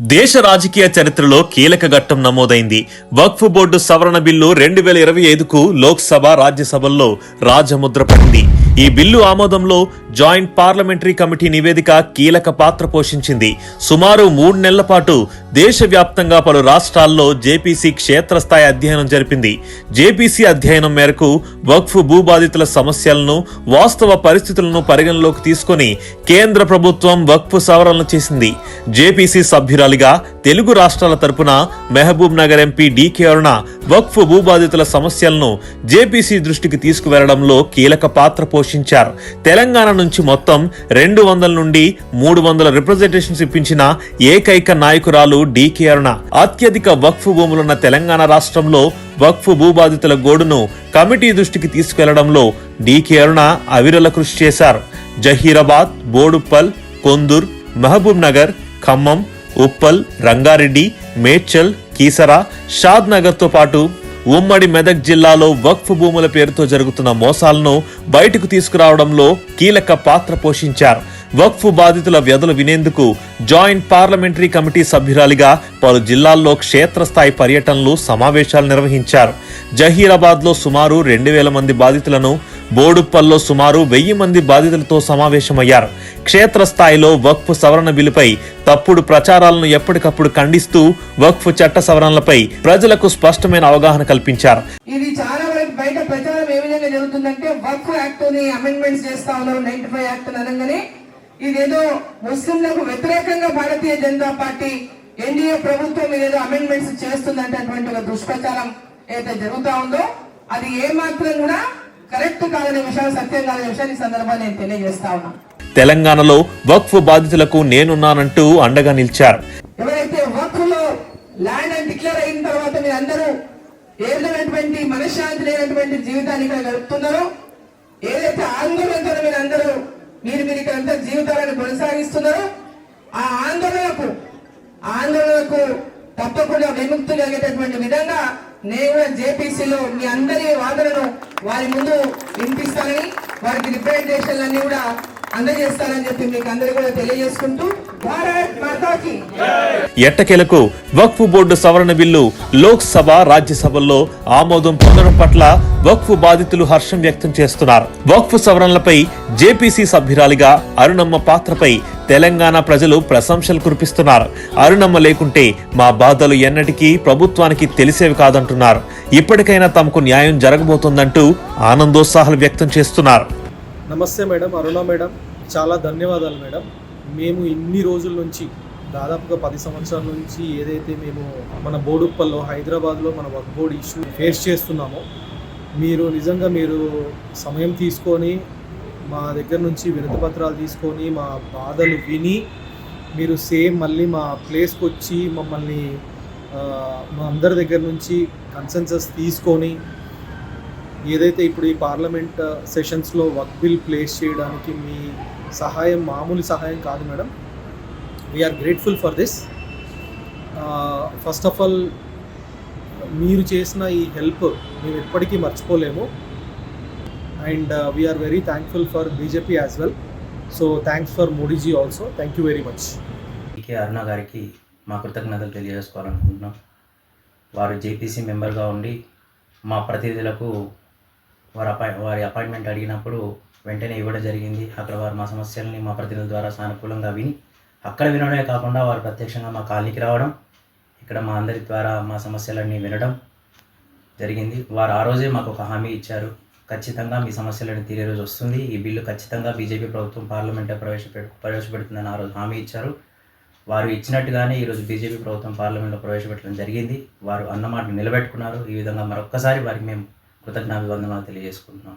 దేశ రాజకీయ చరిత్రలో కీలక ఘట్టం నమోదైంది. వక్ఫ్ బోర్డు సవరణ బిల్లు రెండు వేల ఇరవై ఐదుకు లోక్సభ రాజ్యసభల్లో రాజముద్ర పడింది. ఈ బిల్లు ఆమోదంలో జాయింట్ పార్లమెంటరీ కమిటీ నివేదిక కీలక పాత్ర పోషించింది. సుమారు మూడు నెలల పాటు దేశవ్యాప్తంగా పలు రాష్ట్రాల్లో జేపీసీ క్షేత్రస్థాయి అధ్యయనం జరిపింది. జేపీసీ అధ్యయనం మేరకు వక్ఫ్ భూబాధితుల సమస్యలను వాస్తవ పరిస్థితులను పరిగణలోకి తీసుకొని కేంద్ర ప్రభుత్వం వక్ఫ్ సవరణలు చేసింది. జేపీసీ సభ్యురాలిగా తెలుగు రాష్ట్రాల తరపున మెహబూబ్ నగర్ ఎంపీ డీకే అరుణ వక్ఫ్ భూబాధితుల సమస్యలను జేపీసీ దృష్టికి తీసుకువెళ్ళడంలో కీలక పాత్ర పోషించారు. తెలంగాణ నుంచి మొత్తం రెండు వందల నుండి మూడు వందల రిప్రజెంటేషన్స్ ఇప్పించిన ఏకైక నాయకురాలు డీకే అరుణ. అత్యధిక వక్ఫ్ భూములున్న తెలంగాణ రాష్ట్రంలో వక్ఫ్ భూబాధితుల గోడును కమిటీ దృష్టికి తీసుకెళ్ళడంలో డీకే అరుణ అవిరల కృషి చేశారు. జహీరాబాద్ బోడుప్పల్ కొందూర్ మహబూబ్ నగర్ ఖమ్మం ఉప్పల్ రంగారెడ్డి మేడ్చల్ కీసరా షాద్ నగర్తో పాటు ఉమ్మడి మెదక్ జిల్లాలో వక్ఫ్ భూముల పేరుతో జరుగుతున్న మోసాలను బయటకు తీసుకురావడంలో కీలక పాత్ర పోషించారు. వక్ఫ్ బాధితుల వ్యధలు వినేందుకు జాయింట్ పార్లమెంటరీ కమిటీ సభ్యురాలిగా పలు జిల్లాల్లో క్షేత్రస్థాయి పర్యటనలు సమావేశాలు నిర్వహించారు. జహీరాబాద్లో సుమారు రెండు వేల మంది బాధితులను బోడుప్పల్లో సుమారు వెయ్యి మంది బాధితులతో సమావేశమయ్యారు. క్షేత్రస్థాయిలో వక్ఫ్ సవరణ బిల్లుపై తప్పుడు ప్రచారాలను ఎప్పటికప్పుడు ఖండిస్తూ వక్ఫ్ చట్ట సవరణలపై ప్రజలకు స్పష్టమైన అవగాహన కల్పించారు. ఇది చాలా వరకు బయట ప్రచారం ఏ విధంగా జరుగుతుందంటే వక్ఫ్ యాక్ట్ని అమెండ్మెంట్స్ చేస్తా ఉన్నారు నైన్టీ ఫైవ్ యాక్ట్ అనగానే ఇదేదో ముస్లింలకు వ్యతిరేకంగా భారతీయ జనతా పార్టీ ఎన్డీఏ ప్రభుత్వం ఇదేదో అమెండ్మెంట్స్ చేస్తుందంటే అటువంటి ఒక దుష్ప్రచారం ఏదైతే జరుగుతా ఉందో అది ఏ మాత్రం కూడా కరెక్ట్ కాదనే విషయం సత్యం కాదనే విషయాన్ని ఈ సందర్భంగా నేను తెలియజేస్తా ఉన్నా. తెలంగాణలో వక్ఫ్ బాధితులకు నేనున్నానంటూ అండగా నిలిచారు. ఎవరైతే వక్ఫ్లో ల్యాండ్ అని డిక్లేర్ అయిన తర్వాత మీరు అందరూ ఏ విధమైనటువంటి మనశ్శాంతి లేనటువంటి జీవితాన్ని ఇక్కడ గడుపుతున్నారో ఏదైతే ఆందోళనతో మీరు అందరూ మీరు మీరు ఇక్కడ అంతా జీవితాలను కొనసాగిస్తున్నారో ఆ ఆందోళనకు ఆందోళనకు తప్పకుండా విముక్తి కలిగేటటువంటి విధంగా నేను కూడా జేపీసీలో మీ అందరి వాదనను వారి ముందు వినిపిస్తానని వారికి రిప్రజెంటేషన్లన్నీ కూడా అందజేస్తానని చెప్పి మీకు అందరూ కూడా తెలియజేసుకుంటూ ఎట్టకేలకు వక్ఫ్ బోర్డు సవరణ బిల్లు లోక్సభ రాజ్యసభల్లో ఆమోదం పొందడం పట్ల వక్ఫ్ బాధితులు హర్షం వ్యక్తం చేస్తున్నారు. వక్ఫ్ సవరణలపై జేపీసీ సభ్యురాలిగా అరుణమ్మ పాత్రపై తెలంగాణ ప్రజలు ప్రశంసలు కురిపిస్తున్నారు. అరుణమ్మ లేకుంటే మా బాధలు ఎన్నటికీ ప్రభుత్వానికి తెలిసేవి కాదంటున్నారు. ఇప్పటికైనా తమకు న్యాయం జరగబోతోందంటూ ఆనందోత్సాహాలు వ్యక్తం చేస్తున్నారు. నమస్తే మేడం అరుణ మేడం. చాలా ధన్యవాదాలు మేడం. మేము ఇన్ని రోజుల నుంచి దాదాపుగా పది సంవత్సరాల నుంచి ఏదైతే మేము మన బోడుప్పల్లో హైదరాబాద్లో మన వర్క్ బోర్డ్ ఇష్యూ ఫేస్ చేస్తున్నామో మీరు నిజంగా మీరు సమయం తీసుకొని మా దగ్గర నుంచి వినతిపత్రాలు తీసుకొని మా బాధలు విని మీరు సేమ్ మళ్ళీ మా ప్లేస్కి వచ్చి మమ్మల్ని మా అందరి దగ్గర నుంచి కన్సెన్సస్ తీసుకొని ఏదైతే ఇప్పుడు ఈ పార్లమెంట్ సెషన్స్లో వర్క్ బిల్ ప్లేస్ చేయడానికి మీ సహాయం మామూలు సహాయం కాదు madam. We are grateful for this first of all మీరు చేసిన ఈ హెల్ప్ మేము ఎప్పటికీ మర్చిపోలేము. And we are very thankful for BJP as well so thanks for Modiji also thank you very much K Aruna గారికి మా కృతజ్ఞతలు తెలియజేసుకోవాలనుకుంటున్నాం. వారు జేపీసీ మెంబర్గా ఉండి మా ప్రతినిధులకు వారి అపాయి వారి అపాయింట్మెంట్ అడిగినప్పుడు వెంటనే ఇవ్వడం జరిగింది. అక్కడ వారు మా సమస్యల్ని మా ప్రతినిధుల ద్వారా సానుకూలంగా విని అక్కడ వినడమే కాకుండా వారు ప్రత్యక్షంగా మా కాలనీకి రావడం ఇక్కడ మా అందరి ద్వారా మా సమస్యలన్నీ వినడం జరిగింది. వారు ఆ రోజే మాకు ఒక హామీ ఇచ్చారు. ఖచ్చితంగా మీ సమస్యలను తీరే రోజు వస్తుంది. ఈ బిల్లు ఖచ్చితంగా బీజేపీ ప్రభుత్వం పార్లమెంట్లో ప్రవేశపె ప్రవేశపెడుతుందని ఆ రోజు హామీ ఇచ్చారు. వారు ఇచ్చినట్టుగానే ఈరోజు బీజేపీ ప్రభుత్వం పార్లమెంట్లో ప్రవేశపెట్టడం జరిగింది. వారు అన్నమాట నిలబెట్టుకున్నారు. ఈ విధంగా మరొక్కసారి వారికి మేము కృతజ్ఞాభివందనాలు తెలియజేసుకుంటున్నాం.